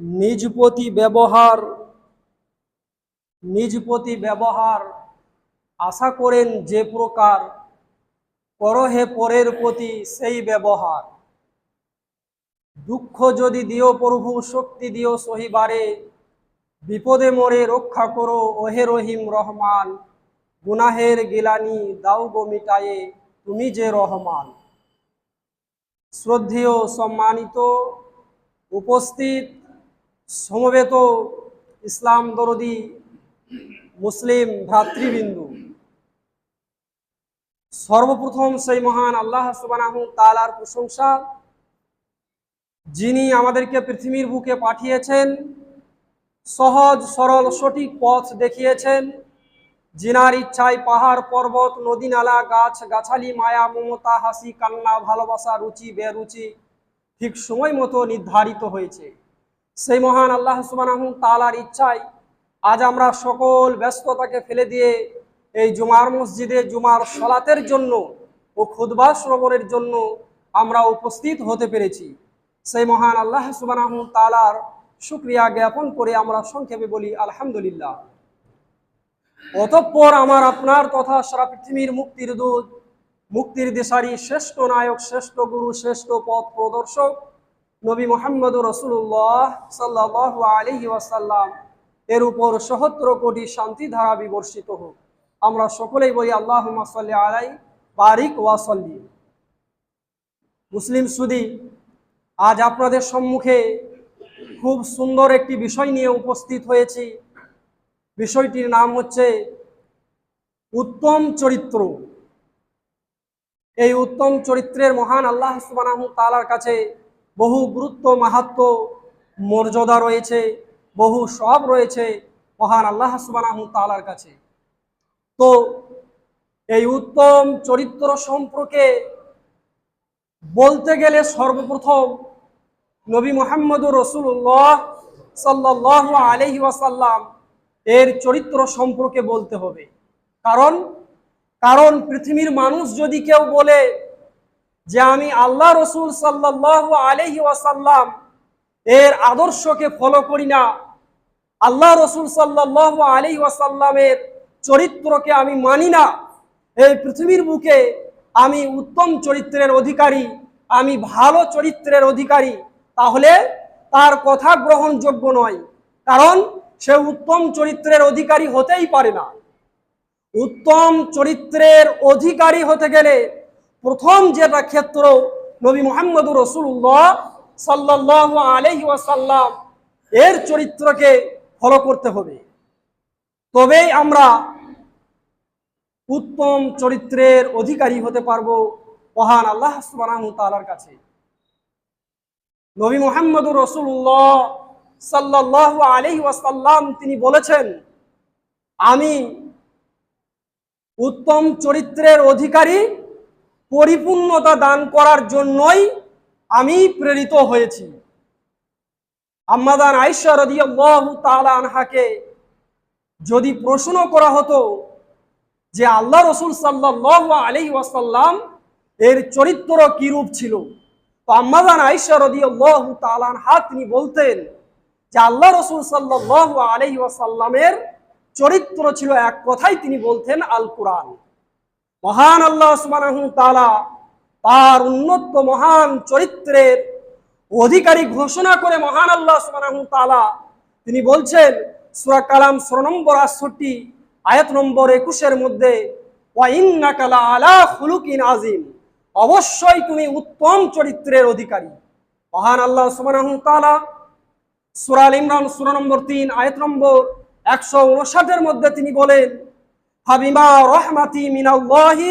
নিজ প্রতি ব্যবহার নিজ প্রতি ব্যবহার, আশা করেন যে প্রকার করহে পরের প্রতি সেই ব্যবহার। দুঃখ যদি দিও প্রভু, শক্তি দিও সহিবারে, বিপদে মোরে রক্ষা করো ওহে রহিম রহমান, গুনাহের গিলানি দাও গো মিটায়ে, তুমি যে রহমান। শ্রদ্ধেয় সম্মানিত, উপস্থিত সমবেত ইসলাম দরদি মুসলিম ভ্রাতৃবিন্দু। সর্বপ্রথম সেই মহান আল্লাহ সুবানাহু তালার প্রশংসা যিনি আমাদেরকে পৃথিবীর বুকে পাঠিয়েছেন, সহজ, সরল, সঠিক পথ দেখিয়েছেন, জিনার ইচ্ছায় পাহাড়, পর্বত, নদী, নালা, গাছ, গাছালি, মায়া, মমতা, হাসি, কান্না, ভালোবাসা, রুচি, বেরুচি ঠিক সময় মতো নির্ধারিত হয়েছে। সেই মহান আল্লাহ সুবানাহু তালার ইচ্ছায় আজ আমরা সকল ব্যস্ততাকে ফেলে দিয়ে এই জুমার মসজিদে, জুমার সলাতের জন্য ও খুদবা শ্রবণের জন্য আমরা উপস্থিত হতে পেরেছি। সেই মহান আল্লাহ সুবানাহু তালার শুক্রিয়া জ্ঞাপন করে আমরা সংক্ষেপে বলি, আলহামদুলিল্লাহ। অতঃপর আমার আপনার তথা সারা পৃথিবীর মুক্তির দূত, মুক্তির দেশারি, শ্রেষ্ঠ নায়ক, শ্রেষ্ঠ গুরু, শ্রেষ্ঠ পথ প্রদর্শক নবী মোহাম্মদ রসুল্লাহ সাল্লাহ আলহি ওয়াসাল্লাম এর উপর সহস্র কোটি শান্তি ধারা বিবর্ষিত হোক। আমরা সকলেই বলি আল্লাহ সাল্লি আলাই, বারিক ওয়াসল্লি মুসলিম সুদি, আজ আপনাদের সম্মুখে খুব সুন্দর একটি বিষয় নিয়ে উপস্থিত হয়েছি। বিষয়টির নাম হচ্ছে, উত্তম চরিত্র। এই উত্তম চরিত্রের মহান আল্লাহ সুবানাহু তালার কাছে বহু গুরুত্ব, মাহাত্ম, মর্যাদা রয়েছে, বহু সব রয়েছে মহান আল্লাহ সুবানাহু তালার কাছে। তো এই উত্তম চরিত্র সম্পর্কে বলতে গেলে সর্বপ্রথম নবী মোহাম্মদ রসুল্লাহ সাল্লাহ আলহি ওয়াসাল্লাম এর চরিত্র সম্পর্কে বলতে হবে। কারণ কারণ পৃথিবীর মানুষ যদি কেউ বলে যে আমি আল্লাহ রসুল সাল্লাহ আলহি ওয়াসাল্লাম এর আদর্শকে ফলো করি না। আল্লাহ রসুল সাল্লাহ আলহি ওয়াসাল্লামের চরিত্রকে আমি মানি না। এই পৃথিবীর বুকে আমি উত্তম চরিত্রের অধিকারী, আমি ভালো চরিত্রের অধিকারী, তাহলে তার কথা গ্রহণযোগ্য নয়। কারণ সে উত্তম চরিত্রের অধিকারী হতেই পারে না। উত্তম চরিত্রের অধিকারী হতে গেলে প্রথম যেটা ক্ষেত্র নবী মোহাম্মদ রসুল্লাহ সাল্লাহ আলহি ওয়াসাল্লাম এর চরিত্রকে ফলো করতে হবে। তবেই আমরা উত্তম চরিত্রের অধিকারী হতে পারব মহান আল্লাহ তালার কাছে। নবী মোহাম্মদ রসুল্লাহ সাল্লাহ আলহি ওয়াসাল্লাম তিনি বলেছেন, আমি উত্তম চরিত্রের অধিকারী পরিপূর্ণতা দান করার জন্যই আমি প্রেরিত হয়েছি। আম্মাদান আইসা আনহাকে যদি প্রশ্ন করা হতো যে আল্লাহ রসুল সাল্লাহ আলহি ওয়াসাল্লাম এর চরিত্র কিরূপ ছিল? তো আম্মাদান আইসা রদিয়াল্লাহু তিনি বলতেন যে আল্লাহ রসুল সাল্লাহ আলহি ওয়াসাল্লামের চরিত্র ছিল এক কথাই তিনি বলতেন আল কোরআন মহান আল্লাহ তাআলা তার উন্নত মহান চরিত্রের অধিকারী ঘোষণা করে মহান আল্লাহ তাআলা তিনি বলছেন, সুরা কালাম ষোলো নম্বর আটষট্টি, আয়াত নম্বর একুশের মধ্যে আলা খুলুকিন আজিম অবশ্যই তুমি উত্তম চরিত্রের অধিকারী। মহান আল্লাহ সুবহানাহু তাআলা সূরা ইমরান সূরা নম্বর তিন, আয়াত নম্বর একশো উনষাটের মধ্যে তিনি বলেন হাবিমা রহমাতি মিনাল্লাহি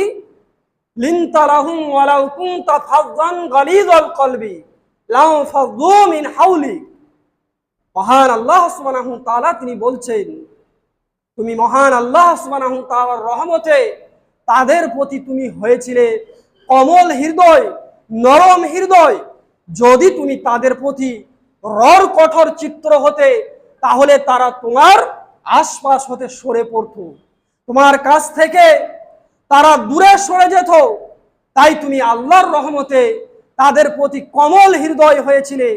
লিনতালাহুম ওয়ালাউ কুনতা ফাযযান গালিযাল কলবি, লাউ ফাযু মিন হাওলি মহান আল্লাহ সুবহানাহু তাআলা তিনি বলছেন, তুমি মহান আল্লাহ সুবহানাহু তাআলার রহমতে তাদের প্রতি তুমি হয়েছিলে কমল হৃদয়, নরম হৃদয়। যদি তুমি তাদের প্রতি রর কঠোর চিত্র হতে, তাহলে তারা তোমার আশপাশ হতে সরে পড়ত। তোমার কাছ থেকে তারা দূরে সরে যেত, তাই তুমি আল্লাহর রহমতে তাদের প্রতি কমল হৃদয় হয়েছিলে,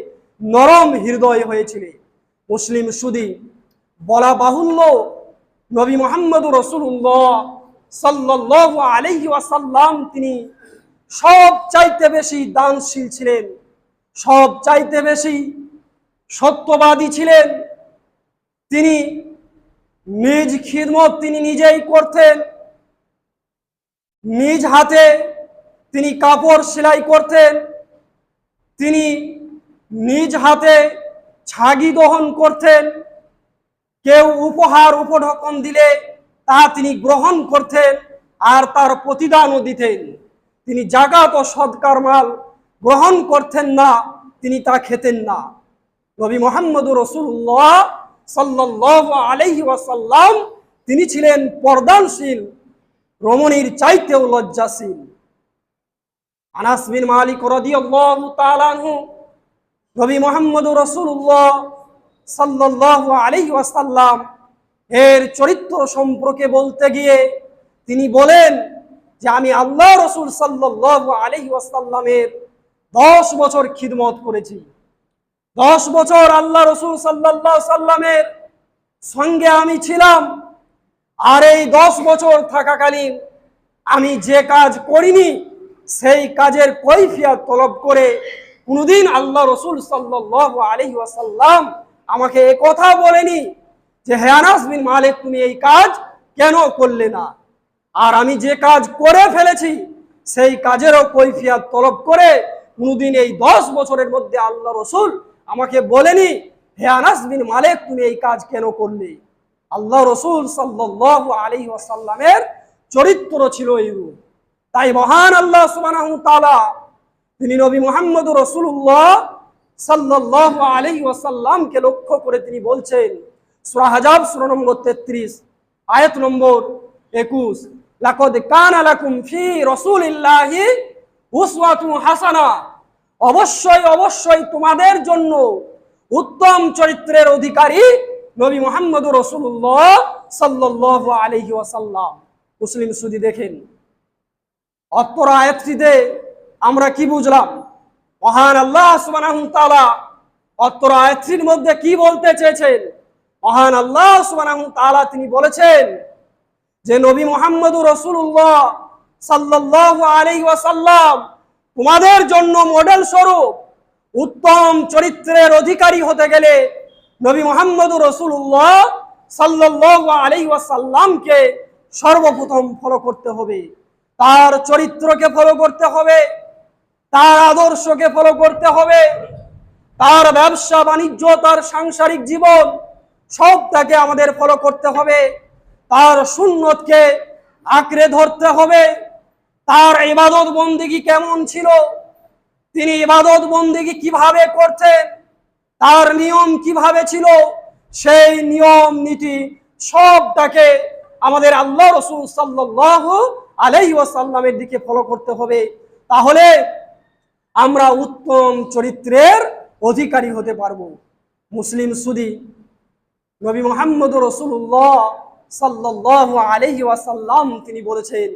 নরম হৃদয় হয়েছিলে। মুসলিম সুদি, বলা বাহুল্য, নবী মোহাম্মদ রসুল্লাহ সাল্লাহ আলহি ওয়াসাল্লাম তিনি সব চাইতে বেশি দানশীল ছিলেন, সব চাইতে বেশি সত্যবাদী ছিলেন। তিনি নিজ খিদমত তিনি নিজেই করতেন। নিজ হাতে তিনি কাপড় সেলাই করতেন। তিনি নিজ হাতে ছাগি দহন করতেন। কেউ উপহার উপঢকন দিলে তা তিনি গ্রহণ করতেন আর তার প্রতিদানও দিতেন। তিনি জাগাত ও সৎকার মাল গ্রহণ করতেন না, তিনি তা খেতেন না। নবী মোহাম্মদ রসুল্লাহ সাল্লাহ আলহি ওয়াসাল্লাম, তিনি ছিলেন পর্দানশীল, রমণীর চাইতেও লজ্জাশীল। আনাস বিন মালিক রাদিয়াল্লাহু তাআলা আনহু, নবী মুহাম্মদ রাসূলুল্লাহ সাল্লাল্লাহু আলাইহি ওয়াসাল্লাম, এর চরিত্র সম্পর্কে বলতে গিয়ে তিনি বলেন যে আমি আল্লাহ রসুল সাল্লাল্লাহু আলাইহি ওয়াসাল্লামের দশ বছর খিদমত করেছি। দশ বছর আল্লাহ রসুল সাল্লাল্লাহু সাল্লামের সঙ্গে আমি ছিলাম। আর এই দশ বছর থাকাকালীন আমি যে কাজ করিনি, সেই কাজের কৈফিয়াত তলব করে কোনোদিন আল্লাহ রসুল সাল্লাহ আলহি ওয়াসাল্লাম আমাকে এ কথা বলেনি যে হেয়ানাস বিন মালিক, তুমি এই কাজ কেন করলে না? আর আমি যে কাজ করে ফেলেছি, সেই কাজেরও কৈফিয়াত তলব করে কোনোদিন এই দশ বছরের মধ্যে আল্লাহ রসুল আমাকে বলেনি, হে আনাস বিন মালিক, তুমি এই কাজ কেন করলে? আল্লাহ রসুল সাল্লাহ আলী ওয়াসাল্লামের চরিত্র ছিল এইরূপ তাই মহান আল্লাহ সুবহানাহু তাআলা, তিনি নবী মুহাম্মদ রসুল্লাহ সাল্লাহ আলী ওয়াসাল্লামকে লক্ষ্য করে তিনি বলছেন, সূরা হাজাব, সূরা নম্বর 33 আয়াত নম্বর 21 লাকাদ কানা লাকুম ফি রাসূলিল্লাহি উসওয়াতুন হাসানা। অবশ্যই অবশ্যই তোমাদের জন্য উত্তম চরিত্রের অধিকারী নবী মোহাম্মদ রসুল্লাহ সাল্লাহ আলহি ওয়াসাল্লাম। মুসলিম সুদি দেখেন। অত্তর আয়াতটিতে আমরা কি বুঝলাম? মহান আল্লাহ সুবহানাহু তাআলা অত্তর আয়াতটির মধ্যে কি বলতে চেয়েছেন? মহান আল্লাহ সুবহানাহু তাআলা তিনি বলেছেন যে, নবী মোহাম্মদ রসুল্লাহ সাল্লাহ আলহি ওয়াসাল্লাম তোমাদের জন্য মডেল স্বরূপ উত্তম চরিত্রের অধিকারী হতে গেলে নবী মোহাম্মদ রসুল্লাহ সাল্লাহ আলী ওয়াসাল্লামকে সর্বপ্রথম ফলো করতে হবে। তার চরিত্রকে ফলো করতে হবে, তার আদর্শকে ফলো করতে হবে, তার ব্যবসা, বাণিজ্য, তার সাংসারিক জীবন সবটাকে আমাদের ফলো করতে হবে। তার সুন্নতকে আঁকড়ে ধরতে হবে। তার ইবাদত বন্দিগি কেমন ছিল? তিনি ইবাদত বন্দিগি কীভাবে করতেন? তার নিয়ম কীভাবে ছিল? সেই নিয়ম, নীতি সবটাকে আমাদের আল্লাহ রসুল সাল্লাহ আলাইহি ওয়াসাল্লামের দিকে ফলো করতে হবে। তাহলে আমরা উত্তম চরিত্রের অধিকারী হতে পারব। মুসলিম সুদি নবী মোহাম্মদ রসুল্লাহ সাল্লাহ আলহি ওয়াসাল্লাম তিনি বলেছেন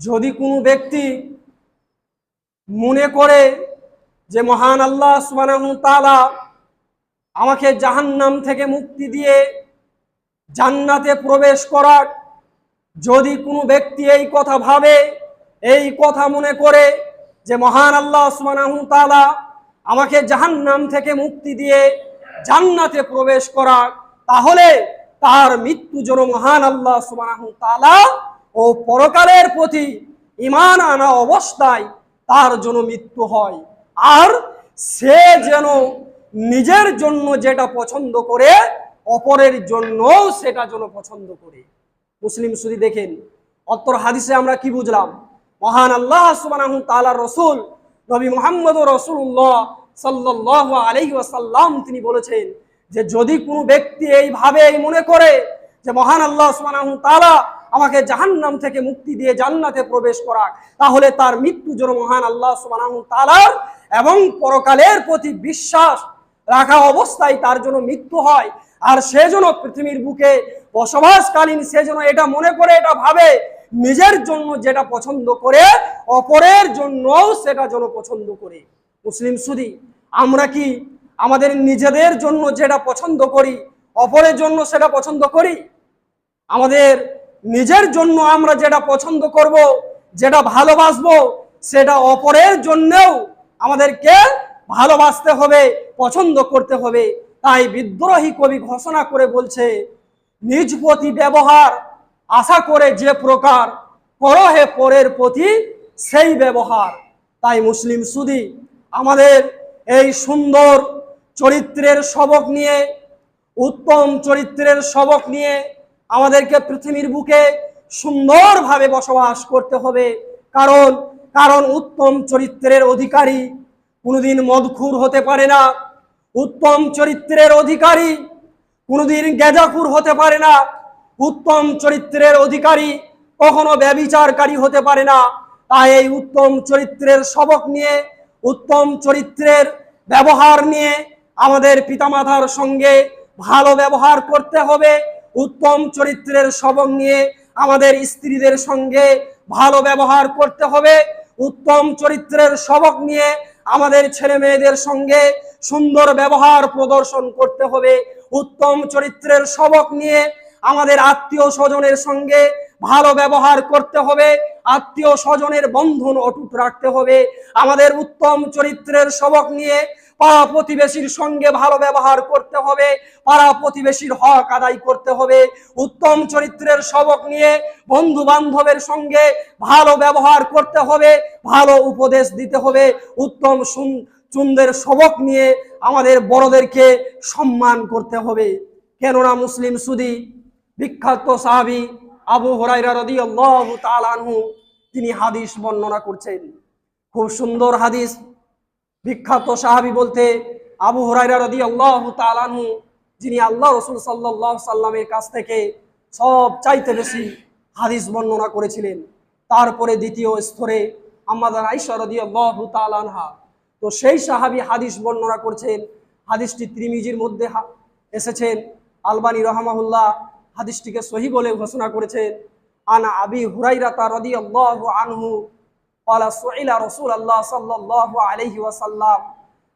যদি কোনো ব্যক্তি মনে করে যে মহান আল্লাহ সুবহানাহু তাআলা আমাকে জাহান্নাম থেকে মুক্তি দিয়ে জান্নাতে প্রবেশ করার যদি কোনো ব্যক্তি এই কথা ভাবে, এই কথা মনে করে যে মহান আল্লাহ তাআলা আমাকে জাহান্নাম থেকে মুক্তি দিয়ে জান্নাতে প্রবেশ করার তাহলে তার মৃত্যু যেন মহান আল্লাহ সুবহানাহু তাআলা ও পরকালের প্রতি ইমান আনা অবস্থায় তার জন্য মৃত্যু হয়। আর সে যেন নিজের জন্য যেটা পছন্দ করে, অপরের জন্য সেটা যেন পছন্দ করে। মুসলিম শুধু দেখেন অত্তর হাদিসে আমরা কি বুঝলাম? মহান আল্লাহ সুবহানাহু তাআলার রসুল, নবী মুহাম্মদ রসুল্লাহ সাল্লাল্লাহু আলাইহি ওয়াসাল্লাম তিনি বলেছেন যে, যদি কোনো ব্যক্তি এইভাবে এই মনে করে যে, মহান আল্লাহ সুবহানাহু তাআলা আমাকে জাহান্নাম থেকে মুক্তি দিয়ে জান্নাতে প্রবেশ করা তাহলে তার মৃত্যু যেন মহান আল্লাহ তাআলার এবং পরকালের প্রতি বিশ্বাস রাখা অবস্থায় তার জন্য মৃত্যু হয়। আর সে যেন পৃথিবীর বুকে বসবাসকালীন, সে যেন এটা মনে করে, এটা ভাবে, নিজের জন্য যেটা পছন্দ করে, অপরের জন্যও সেটা যেন পছন্দ করে। মুসলিম সুদি, আমরা কি আমাদের নিজেদের জন্য যেটা পছন্দ করি, অপরের জন্য সেটা পছন্দ করি? আমাদের নিজের জন্য আমরা যেটা পছন্দ করব, যেটা ভালোবাসবো, সেটা অপরের জন্যও আমাদেরকে ভালোবাসতে হবে, পছন্দ করতে হবে। তাই বিদ্রোহী কবি ঘোষণা করে বলছে, নিজ প্রতি ব্যবহার, আশা করে যে প্রকার, করো হে পরের প্রতি সেই ব্যবহার। তাই মুসলিম সুদি, আমাদের এই সুন্দর চরিত্রের সবক নিয়ে, উত্তম চরিত্রের সবক নিয়ে আমাদেরকে পৃথিবীর বুকে সুন্দরভাবে বসবাস করতে হবে। কারণ কারণ উত্তম চরিত্রের অধিকারী কোনোদিন মদখুর হতে পারে না। উত্তম চরিত্রের অধিকারী কোনোদিন গেজাখুর হতে পারে না। উত্তম চরিত্রের অধিকারী কখনো ব্যবিচারকারী হতে পারে না। তাই এই উত্তম চরিত্রের সবক নিয়ে, উত্তম চরিত্রের ব্যবহার নিয়ে আমাদের পিতামাতার সঙ্গে ভালো ব্যবহার করতে হবে। উত্তম চরিত্রের সবক নিয়ে আমাদের স্ত্রীদের সঙ্গে ভালো ব্যবহার করতে হবে। উত্তম চরিত্রের সবক নিয়ে আমাদের ছেলে মেয়েদের সঙ্গে সুন্দর ব্যবহার প্রদর্শন করতে হবে। উত্তম চরিত্রের সবক নিয়ে আমাদের আত্মীয় স্বজনের সঙ্গে ভালো ব্যবহার করতে হবে। আত্মীয় স্বজনের বন্ধন অটুট রাখতে হবে। আমাদের উত্তম চরিত্রের সবক নিয়ে পাড়া প্রতিবেশীর সঙ্গে ভালো ব্যবহার করতে হবে পাড়া প্রতিবেশীর হক আদায় করতে হবে। উত্তম চরিত্রের সবক নিয়ে বন্ধু বান্ধবের সঙ্গে ভালো ব্যবহার করতে হবে, ভালো উপদেশ দিতে হবে। উত্তম চুন্দের সবক নিয়ে আমাদের বড়দেরকে সম্মান করতে হবে। কেননা মুসলিম সুদি, বিখ্যাত সাহাবি আবু হরাইরা তাআলা আনহু তিনি হাদিস বর্ণনা করছেন। খুব সুন্দর হাদিস। বিখ্যাত সাহাবি বলতে আবু হরাইরা রাদিয়াল্লাহু তাআলা আনহু, যিনি আল্লাহ রসুল সাল্লাল্লাহু সাল্লামের কাছ থেকে সব চাইতে বেশি হাদিস বর্ণনা করেছিলেন। তারপরে দ্বিতীয় স্তরে আমাদের আইসা রাদিয়াল্লাহু তাআলা আনহা। তো সেই সাহাবি হাদিস বর্ণনা করছেন। হাদিসটি ত্রিমিজির মধ্যে এসেছেন। আলবানী রহমাহুল্লাহ হাদিসটিকে সহি বলে ঘোষণা করেছেন। আনা আবি হুরাইরাতা রাদিয়াল্লাহু আনহু قال سئل رسول الله صلى الله عليه وسلم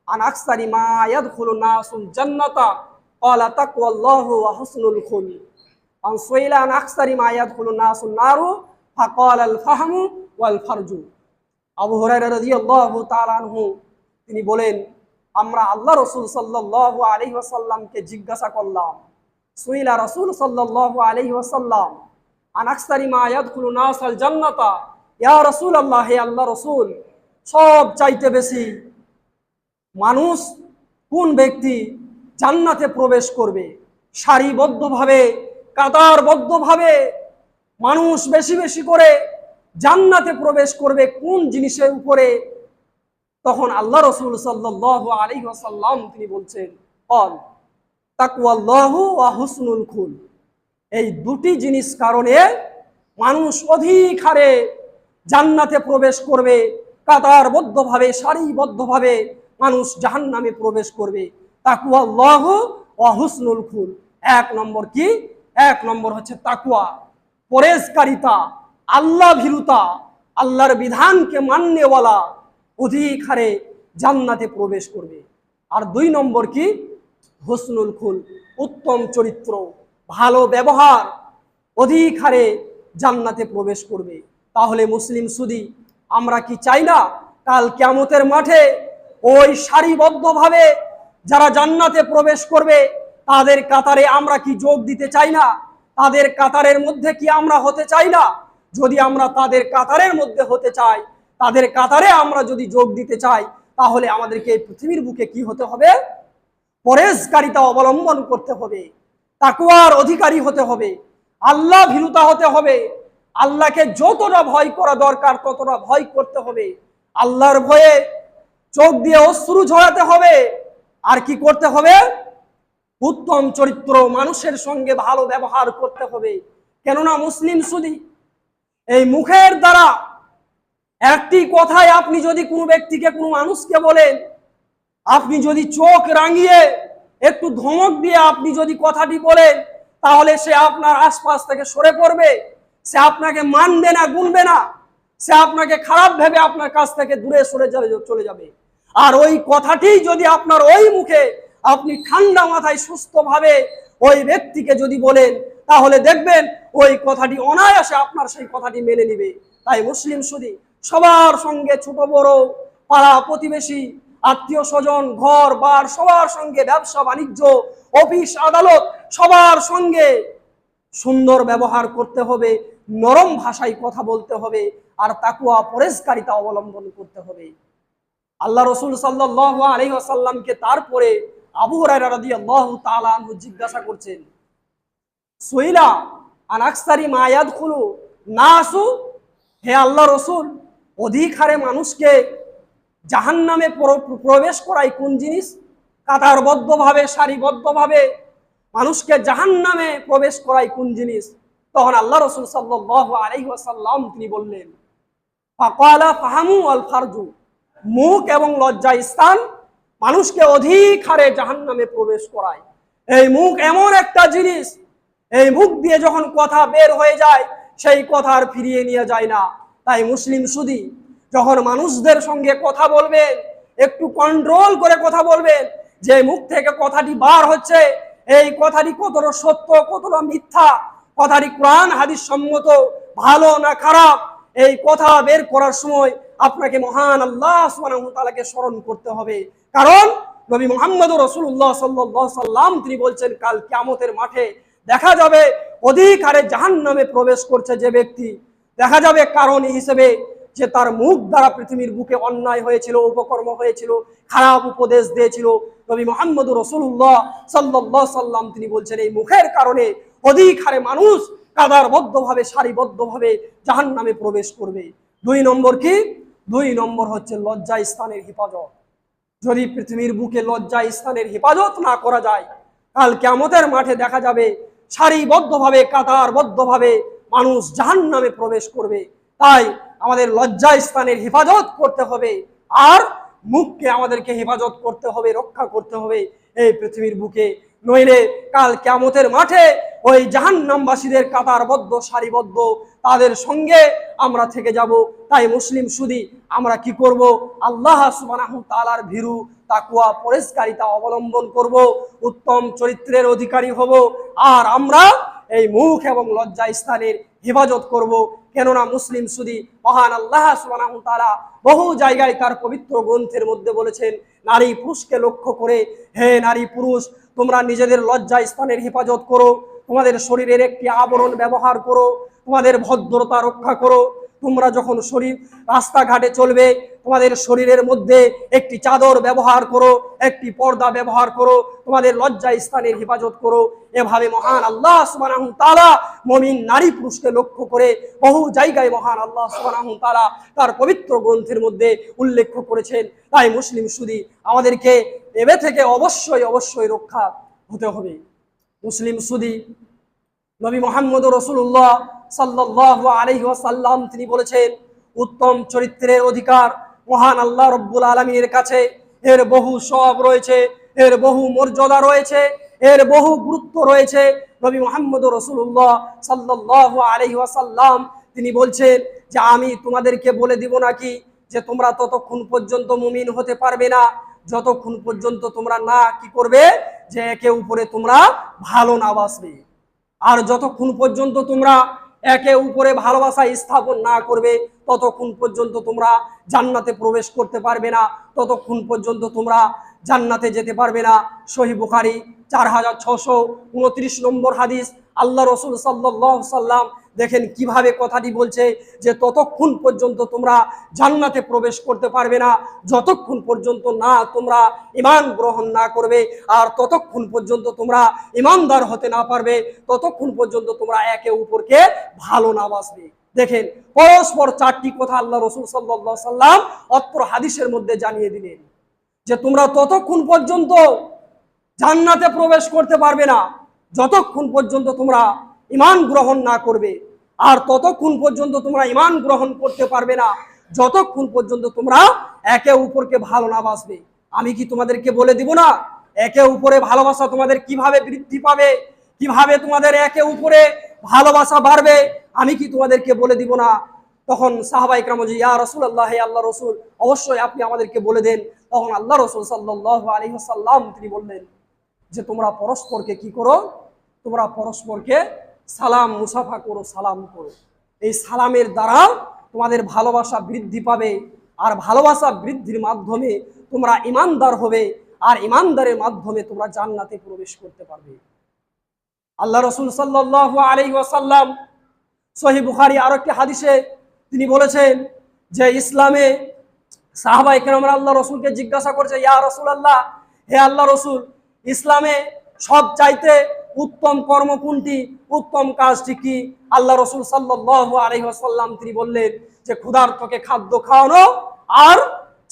عن أكثر ما يدخل الناس الجنة قال تقوى الله وحسن الخلق عن سئل عن أكثر ما يدخل الناس النار فقال الفهم والفرج আবু হুরায়রা রাদিয়াল্লাহু তাআলা আনহু তিনি বলেন আমরা আল্লাহ রাসূল সাল্লাল্লাহু আলাইহি ওয়াসাল্লামকে জিজ্ঞাসা করলাম সুইলা রাসূল সাল্লাল্লাহু আলাইহি ওয়াসাল্লাম আন আকসারি মা ইয়াদখুলু নাসাল জান্নাতা ইয়া রাসূলুল্লাহ, হে আল্লাহ রাসূল, সব চাইতে বেশি মানুষ কোন ব্যক্তি জান্নাতে প্রবেশ করবে? সারিবদ্ধভাবে, কাতারবদ্ধভাবে মানুষ বেশি বেশি করে জান্নাতে প্রবেশ করবে কোন জিনিসের উপরে? তখন আল্লাহ রসুল সাল্লাহ আলী আসাল্লাম তিনি বলছেন অল তাকুয়াল্লাহ হুসনুল খুল। এই দুটি জিনিস কারণে মানুষ অধিক হারে জান্নাতে প্রবেশ করবে কাতারবদ্ধভাবে সারিবদ্ধভাবে মানুষ জাহান্নামে প্রবেশ করবে। তাকুয়াল্লাহ ওয়া হুসনুল খুল। এক নম্বর কি? এক নম্বর হচ্ছে তাকুয়া পরেশকারিতা আল্লাহ ভীরুতা আল্লাহর বিধানকে মান্যওয়ালা অধিক হারে জান্নাতে প্রবেশ করবে। আর দুই নম্বর কি? হোসনুল খুল, উত্তম চরিত্র, ভালো ব্যবহার অধিক হারে জান্নাতে প্রবেশ করবে। তাহলে মুসলিম সুদি, আমরা কি চাই না কাল কেমতের মাঠে ওই সারিবদ্ধভাবে যারা জান্নাতে প্রবেশ করবে, তাদের কাতারে আমরা কি যোগ দিতে চাই না? তাদের কাতারের মধ্যে কি আমরা হতে চাই না? যদি আমরা তাদের কাতারের মধ্যে হতে চাই, তাদের কাতারে আমরা যদি যোগ দিতে চাই, তাহলে আমাদেরকে এই পৃথিবীর বুকে কি হতে হবে? পরেশকারিতা অবলম্বন করতে হবে, তাকুয়ার অধিকারী হতে হবে, আল্লাহ ভীরুতা হতে হবে আল্লাহকে যতটা ভয় করা দরকার, ততটা ভয় করতে হবে। আল্লাহর ভয়ে চোখ দিয়ে অশ্রু ঝরাতে হবে। আর কি করতে হবে? উত্তম চরিত্র মানুষের সঙ্গে ভালো ব্যবহার করতে হবে। কেননা মুসলিম সুদি এই মুখের দ্বারা একটি কথায় আপনি যদি কোনো ব্যক্তিকে, কোনো মানুষকে বলেন, আপনি যদি চোখ রাঙিয়ে একটু ধমক দিয়ে আপনি যদি কথাটি বলেন, তাহলে সে আপনার আশপাশ থেকে সরে পড়বে। সে আপনাকে মানবে না, গুনবে না। সে আপনাকে খারাপ ভেবে আপনার কাছ থেকে দূরে সরে চলে যাবে। আর ওই কথাটি যদি আপনার ওই মুখে আপনি ঠান্ডা মাথায় সুস্থভাবে ওই ব্যক্তিকে যদি বলেন, তাহলে দেখবেন ওই কথাটি অনায়াসে আপনার সেই কথাটি মেনে নিবে। তাই মুসলিম শুধু সবার সঙ্গে ছোট, বড়, পাড়া প্রতিবেশী, আত্মীয় স্বজন, ঘর, বার, সবার সঙ্গে ব্যবসা, বাণিজ্য, অফিস, আদালত, সবার সঙ্গে সুন্দর ব্যবহার করতে হবে, নরম ভাষায় কথা বলতে হবে আর তাকুয়া, পরেশকারিতা অবলম্বন করতে হবে। আল্লাহ রসুল সাল্লাহ তারপরে আবু হরাইরা রাদিয়াল্লাহু তাআলা আনহু জিজ্ঞাসা করছেন, সুইলা আনাকসারি মায়াদ খুলু না আসু হে আল্লাহ রসুল অধিক হারে মানুষকে জাহান নামে প্রবেশ করাই কোন জিনিস? কাতারবদ্ধভাবে, সারিবদ্ধভাবে মানুষকে জাহান নামে প্রবেশ করাই কোন জিনিস? তখন আল্লাহ রসুল আলাইহি তিনি বললেন ফাহামু আল মুখ এবং লজ্জা স্থান মানুষকে অধিক হারে জাহান নামে প্রবেশ করায়। এই মুখ এমন একটা জিনিস, এই মুখ দিয়ে যখন কথা বের হয়ে যায়, সেই কথা আর ফিরিয়ে নিয়ে যায় না। তাই মুসলিম সুদি, যখন মানুষদের সঙ্গে কথা বলবেন, একটু কন্ট্রোল করে কথা বলবেন, যে মুখ থেকে কথাটি বার হচ্ছে এই কথাটি কতটা সত্য, কতটা মিথ্যা? কথাটি কোরআন, হাদিস সম্মত, ভালো না খারাপ? এই কথা বের করার সময় আপনাকে মহান আল্লাহ তালাকে স্মরণ করতে হবে। কারণ নবী মোহাম্মদ রসুল্লাহ সাল্লাহ সাল্লাম তিনি বলছেন, কাল কিয়ামতের মাঠে দেখা যাবে অধিক হারে জাহান নামে প্রবেশ করছে যে ব্যক্তি। দেখা যাবে কারণ হিসেবে যে তার মুখ দ্বারা পৃথিবীর বুকে অন্যায় হয়েছিল, উপকর্ম হয়েছিল, খারাপ উপদেশ দিয়েছিল। নবী মোহাম্মদ রসুল্লাহ সাল্লাহ সাল্লাম তিনি বলছেন, এই মুখের কারণে অধিক হারে মানুষ কাদারবদ্ধভাবে, সারিবদ্ধভাবে জাহান নামে প্রবেশ করবে। দুই নম্বর কি? দুই নম্বর হচ্ছে লজ্জা স্থানের হেফাজত। যদি পৃথিবীর বুকে লজ্জা স্থানের হেফাজত না করা যায়, কাল কেমতের মাঠে দেখা যাবে সারিবদ্ধভাবে কাতারবদ্ধভাবে মানুষ জাহান নামে প্রবেশ করবে। তাই আমাদের লজ্জা স্থানের হেফাজত করতে হবে। আর মুখকে আমাদেরকে হেফাজত করতে হবে, রক্ষা করতে হবে এই পৃথিবীর বুকে। নইলে কাল কেমতের মাঠে ওই জাহান্নামবাসীদের কাতারবদ্ধ, সারিবদ্ধ তাদের সঙ্গে আমরা থেকে যাব। তাই মুসলিম সুদি, আমরা কি করব? আল্লাহ সুবানাহু তালার ভীরু তাকুয়া পরিষ্কারিতা অবলম্বন করব। উত্তম চরিত্রের অধিকারী হব। আর আমরা এই মুখ এবং লজ্জা স্থানের হেফাজত করব। কেননা মুসলিম সুদি মহান আল্লাহ সুবানাহু তারা বহু জায়গায় তার পবিত্র গ্রন্থের মধ্যে বলেছেন, নারী পুরুষকে লক্ষ্য করে, হে নারী পুরুষ, তোমরা নিজেদের লজ্জা স্থানের হেফাজত করো, তোমাদের শরীরের একটি আবরণ ব্যবহার করো, তোমাদের ভদ্রতা রক্ষা করো তোমরা যখন শরীর, রাস্তাঘাটে চলবে, তোমাদের শরীরের মধ্যে একটি চাদর ব্যবহার করো, একটি পর্দা ব্যবহার করো, তোমাদের লজ্জা স্থানের হেফাজত করো। এভাবে মহান আল্লাহ সুবানাহ তালা মমিন নারী পুরুষকে লক্ষ্য করে বহু জায়গায় মহান আল্লাহ সুবানাহ তালা তার পবিত্র গ্রন্থের মধ্যে উল্লেখ করেছেন। তাই মুসলিম সুদি আমাদেরকে এবে থেকে অবশ্যই অবশ্যই রক্ষা হতে হবে। মুসলিম সুদি নবী মোহাম্মদ রসুল্লাহ সাল্লাহ আলহি ওয়াসাল্লাম, তিনি বলেছেন, উত্তম চরিত্রের অধিকার মহান আল্লাহ রব্বুল আলমীর কাছে। এর বহু সব রয়েছে, এর বহু মর্যাদা রয়েছে, এর বহু গুরুত্ব রয়েছে। নবী মোহাম্মদ রসুল্লাহ সাল্লাহ আলহি ওয়াসাল্লাম, তিনি বলছেন যে, আমি তোমাদেরকে বলে দিব নাকি যে, তোমরা ততক্ষণ পর্যন্ত মুমিন হতে পারবে না? যতক্ষণ পর্যন্ত তোমরা না কি করবে? যে, একে উপরে তোমরা ভালো না বাসবে আর যতক্ষণ পর্যন্ত তোমরা একে উপরে ভালোবাসা স্থাপন না করবে, ততক্ষণ পর্যন্ত তোমরা জান্নাতে প্রবেশ করতে পারবে না, ততক্ষণ পর্যন্ত তোমরা জান্নাতে যেতে পারবে না। সহি বুখারি চার হাজার ছশো উনত্রিশ নম্বর হাদিস, আল্লাহ রসুল সাল্লাহ সাল্লাম দেখেন কীভাবে কথাটি বলছে যে ততক্ষণ পর্যন্ত তোমরা জান্নাতে প্রবেশ করতে পারবে না, যতক্ষণ পর্যন্ত না তোমরা ইমান গ্রহণ না করবে আর ততক্ষণ পর্যন্ত তোমরা ইমানদার হতে না পারবে, ততক্ষণ পর্যন্ত তোমরা একে উপরকে ভালো না বাসবে। দেখেন পরস্পর চারটি কথা আল্লাহ রসুল সাল্লাহ সাল্লাম অত্র হাদিসের মধ্যে জানিয়ে দিলেন যে তোমরা ততক্ষণ পর্যন্ত জান্নাতে প্রবেশ করতে পারবে না, যতক্ষণ পর্যন্ত তোমরা ইমান গ্রহণ না করবে। আর ততক্ষণ পর্যন্ত তোমরা ইমান গ্রহণ করতে পারবে না। যতক্ষণ পর্যন্ত তোমরা একে উপরকে ভালো না বাসবে। আমি কি তোমাদেরকে বলে দিব না? একে উপরে ভালোবাসা তোমাদের কীভাবে বৃদ্ধি পাবে? কীভাবে তোমাদের একে উপরে ভালোবাসা বাড়বে? আমি কি তোমাদেরকে বলে দিব না? তখন সাহাবাই ক্রামজি ইয়া রসুল আল্লাহ আল্লাহ রসুল, অবশ্যই আপনি আমাদেরকে বলে দেন। তখন আল্লাহ রসুল সাল্লাহ আলী সাল্লাম তিনি বললেন যে, তোমরা পরস্পরকে কি করো? তোমরা পরস্পরকে সালাম, মুসাফা করো, সালাম করো। এই সালামের দ্বারা তোমাদের ভালোবাসা বৃদ্ধি পাবে আর ভালোবাসা বৃদ্ধির মাধ্যমে তোমরা ইমানদার হবে আর ইমানদারের মাধ্যমে তোমরা জান্নাতে প্রবেশ করতে পারবে। আল্লাহ রসুল সাল্লাহ আলহি ওয়াসাল্লাম সহি বুখারি আরও একটি হাদিসে তিনি বলেছেন যে ইসলামে সাহাবা আমরা আল্লাহ রসুলকে জিজ্ঞাসা করছে, ইয়া রসুল আল্লাহ হে আল্লাহ রসুল, ইসলামে সব চাইতে উত্তম কর্ম কোনটি? উত্তম কাজটি কি? আল্লাহ রসুল সাল্লাহ আলহিহাসাল্লাম তিনি বললেন যে, ক্ষুধার্তকে খাদ্য খাওয়ানো আর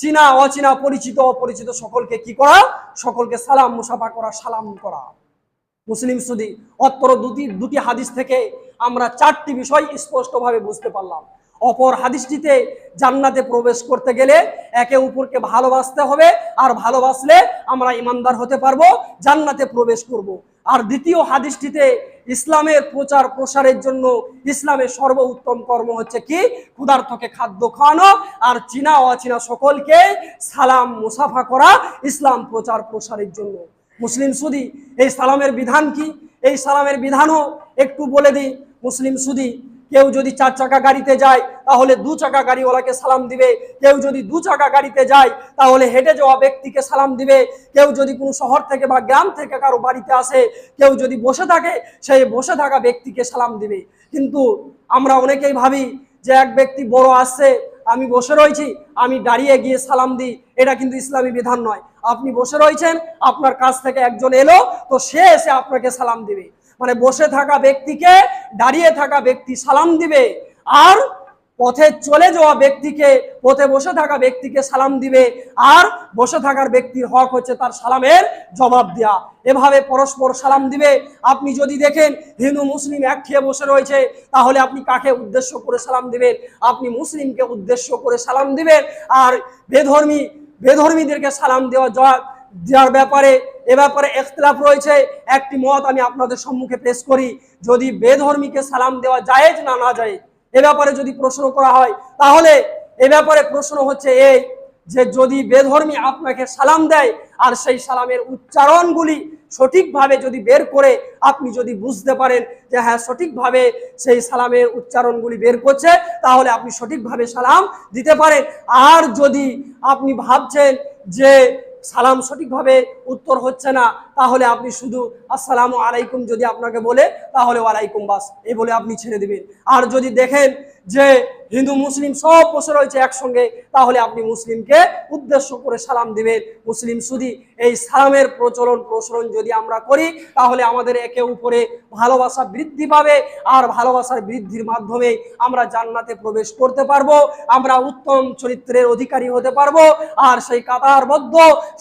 চীনা, অচীনা, পরিচিত, অপরিচিত সকলকে কি করা? সকলকে সালাম, মুসাফা করা, সালাম করা। মুসলিম সুদি অত্তর দুটি দুটি হাদিস থেকে আমরা চারটি বিষয় স্পষ্টভাবে বুঝতে পারলাম। অপর হাদিসটিতে জান্নাতে প্রবেশ করতে গেলে একে অপরকে ভালোবাসতে হবে, আর ভালোবাসলে আমরা ইমানদার হতে পারব, জান্নাতে প্রবেশ করব। আর দ্বিতীয় হাদিসটিতে ইসলামের প্রচার প্রসারের জন্য ইসলামের সর্বোত্তম কর্ম হচ্ছে কি? ক্ষুধার্থকে খাদ্য খাওয়ানো, আর চীনা অচীনা সকলকে সালাম মুসাফা করা ইসলাম প্রচার প্রসারের জন্য। মুসলিম সুদি, এই সালামের বিধান কি? এই সালামের বিধানও একটু বলে দিই। মুসলিম সুদি কেউ যদি চার চাকা গাড়িতে যায়, তাহলে দু চাকা গাড়িওয়ালাকে সালাম দিবে। কেউ যদি দু চাকা গাড়িতে যায়, তাহলে হেঁটে যাওয়া ব্যক্তিকে সালাম দিবে। কেউ যদি কোনো শহর থেকে বা গ্রাম থেকে কারও বাড়িতে আসে, কেউ যদি বসে থাকে সেই বসে থাকা ব্যক্তিকে সালাম দিবে। কিন্তু আমরা অনেকেই ভাবি যে এক ব্যক্তি বড় আসছে, আমি বসে রয়েছি, আমি দাঁড়িয়ে গিয়ে সালাম দিই। এটা কিন্তু ইসলামী বিধান নয়। আপনি বসে রয়েছেন, আপনার কাছ থেকে একজন এলো, তো সে এসে আপনাকে সালাম দিবে। মানে বসে থাকা ব্যক্তিকে, দাঁড়িয়ে থাকা ব্যক্তি সালাম দিবে। আর পথে চলে যাওয়া ব্যক্তিকে, পথে বসে থাকা ব্যক্তিকে সালাম দিবে। আর বসে থাকার ব্যক্তির হক হচ্ছে তার সালামের জবাব দেওয়া এভাবে পরস্পর সালাম দিবে। আপনি যদি দেখেন হিন্দু, মুসলিম এক খেয়ে বসে রয়েছে, তাহলে আপনি কাকে উদ্দেশ্য করে সালাম দিবেন? আপনি মুসলিমকে উদ্দেশ্য করে সালাম দিবেন। আর বেধর্মী, বেধর্মীদেরকে সালাম দেওয়া জবাব দেওয়ার ব্যাপারে, এ ব্যাপারে এখতলাফ রয়েছে। একটি মত আমি আপনাদের সম্মুখে পেশ করি, যদি বেধর্মীকে সালাম দেওয়া জায়েজ না না যায়, এ ব্যাপারে যদি প্রশ্ন করা হয়, তাহলে এ ব্যাপারে প্রশ্ন হচ্ছে এই যে যদি বেধর্মী আপনাকে সালাম দেয়, আর সেই সালামের উচ্চারণগুলি সঠিকভাবে যদি বের করে, আপনি যদি বুঝতে পারেন যে হ্যাঁ সঠিকভাবে সেই সালামের উচ্চারণগুলি বের করছে, তাহলে আপনি সঠিকভাবে সালাম দিতে পারেন। আর যদি আপনি ভাবছেন যে সালাম সঠিকভাবে উত্তর হচ্ছে না, তাহলে আপনি শুধু আসসালামু আলাইকুম যদি আপনাকে বলে, তাহলে ওয়ালাইকুম বাস, এই বলে আপনি ছেড়ে দেবেন। আর যদি দেখেন যে হিন্দু, মুসলিম সব বসে রয়েছে একসঙ্গে, তাহলে আপনি মুসলিমকে উদ্দেশ্য করে সালাম দিবেন। মুসলিম শুধু এই সালামের প্রচলন, প্রসরণ যদি আমরা করি, তাহলে আমাদের একে উপরে ভালোবাসা বৃদ্ধি পাবে, আর ভালোবাসার বৃদ্ধির মাধ্যমে আমরা জান্নাতে প্রবেশ করতে পারব, আমরা উত্তম চরিত্রের অধিকারী হতে পারব, আর সেই কাতারবদ্ধ,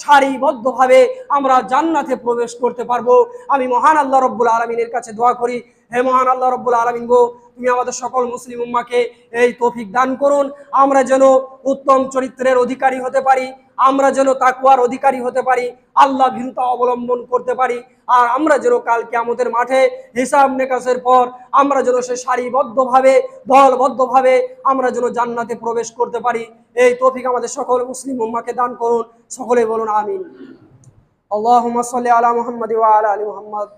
সারিবদ্ধভাবে আমরা জান্নাতে প্রবেশ করতে পারব। আমি মহান আল্লাহ রব্বুল আলমিনের কাছে দোয়া করি হে মহান আল্লাহ রব্বুল আলমিন গো, তুমি আমাদের সকল মুসলিম উম্মাকে এই তৌফিক দান করুন। আমরা যেন উত্তম চরিত্রের অধিকারী হতে পারি, আমরা যেন তাকুয়ার অধিকারী হতে পারি, আল্লাহ ভীরুতা অবলম্বন করতে পারি, আর আমরা যেন কালকে আমাদের মাঠে হিসাব নেকাশের পর আমরা যেন সে সারিবদ্ধভাবে, দলবদ্ধভাবে আমরা যেন জান্নাতে প্রবেশ করতে পারি। এই তৌফিক আমাদের সকল মুসলিম উম্মাকে দান করুন। সকলে বলুন আমিন। আল্লাহুম্মা সাল্লি মুহাম্মাদি আলা আলি মুহাম্মদ।